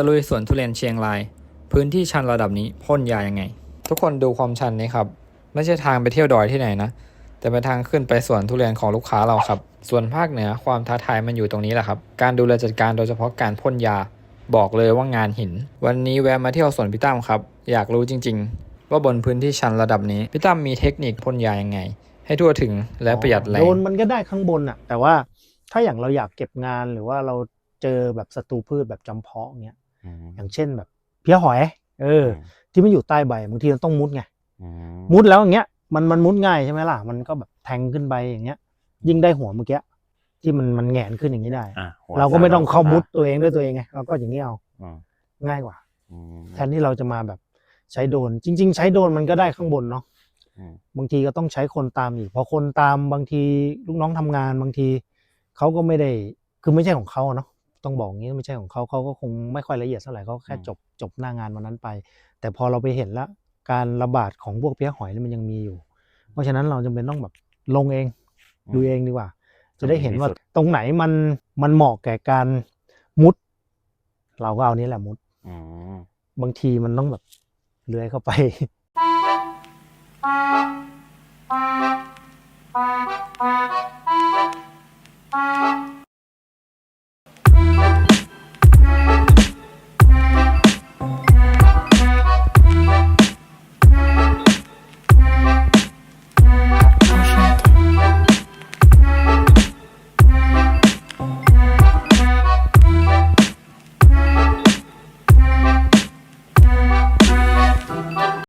ตะลุยสวนทุเรียนเชียงราย พื้นที่ชันระดับนี้พ่นยายังไง ทุกคนดูความชันนี้ครับ ไม่ใช่ทางไปเที่ยวดอยที่ไหนนะ แต่เป็นทางขึ้นไปสวนทุเรียนของลูกค้าเราครับ ส่วนภาคเหนือความท้าทายมันอยู่ตรงนี้แหละครับ การดูแลจัดการโดยเฉพาะการพ่นยา บอกเลยว่างานหิน วันนี้แวะมาเที่ยวสวนพี่ตั้มครับ อยากรู้จริง ๆ ว่าบนพื้นที่ชันระดับนี้พี่ตั้มมีเทคนิคพ่นยายังไง ให้ทั่วถึงและประหยัดแรงโดนมันก็ได้ข้างบนอะแต่ว่าถ้าอย่างเราอยากเก็บงานหรือว่าเราเจอแบบศัตรูพืชแบบจำเพาะเงี้ย อืมอย่างเช่นแบบ เพี้ยหอย เออ ที่มันอยู่ใต้ใบบางทีมันต้องมุดไงอืมมุดแล้วอย่างเงี้ยมันมันมุดง่ายใช่ไหมล่ะ มันก็แบบแทงขึ้นไปอย่างเงี้ย ยิ่งได้หัวเมื่อกี้ที่มันมันแหงนขึ้นอย่างนี้ได้อะหัวเราก็ไม่ต้องเข้าสมุดตัวเองด้วยตัวเองไงเราก็อย่างนี้เอาอืมง่ายกว่าอืมแทนที่เราจะมาแบบใช้โดรนจริง ๆ ใช้โดรนมันก็ได้ข้างบนเนาะอืมบางทีก็ต้องใช้คนตามอีกพอคนตามบางทีลูกน้องทำงานบางทีเขาก็ไม่ได้คือไม่ใช่ของเขาอะเนาะ ต้องบอกงี้ไม่ใช่ของเขาเขาก็คงไม่ค่อยละเอียดเท่าไหร่เขาแค่จบจบหน้างานวันนั้นไป แต่พอเราไปเห็นละการระบาดของพวกเพี้ยหอยมันยังมีอยู่ เพราะฉะนั้นเราจำเป็นต้องแบบลงเองดูเองดีกว่า จะได้เห็นว่าตรงไหนมันมันเหมาะแก่การมุด เราก็เอานี้แหละมุดบางทีมันต้องแบบเลื้อยเข้าไป Bye.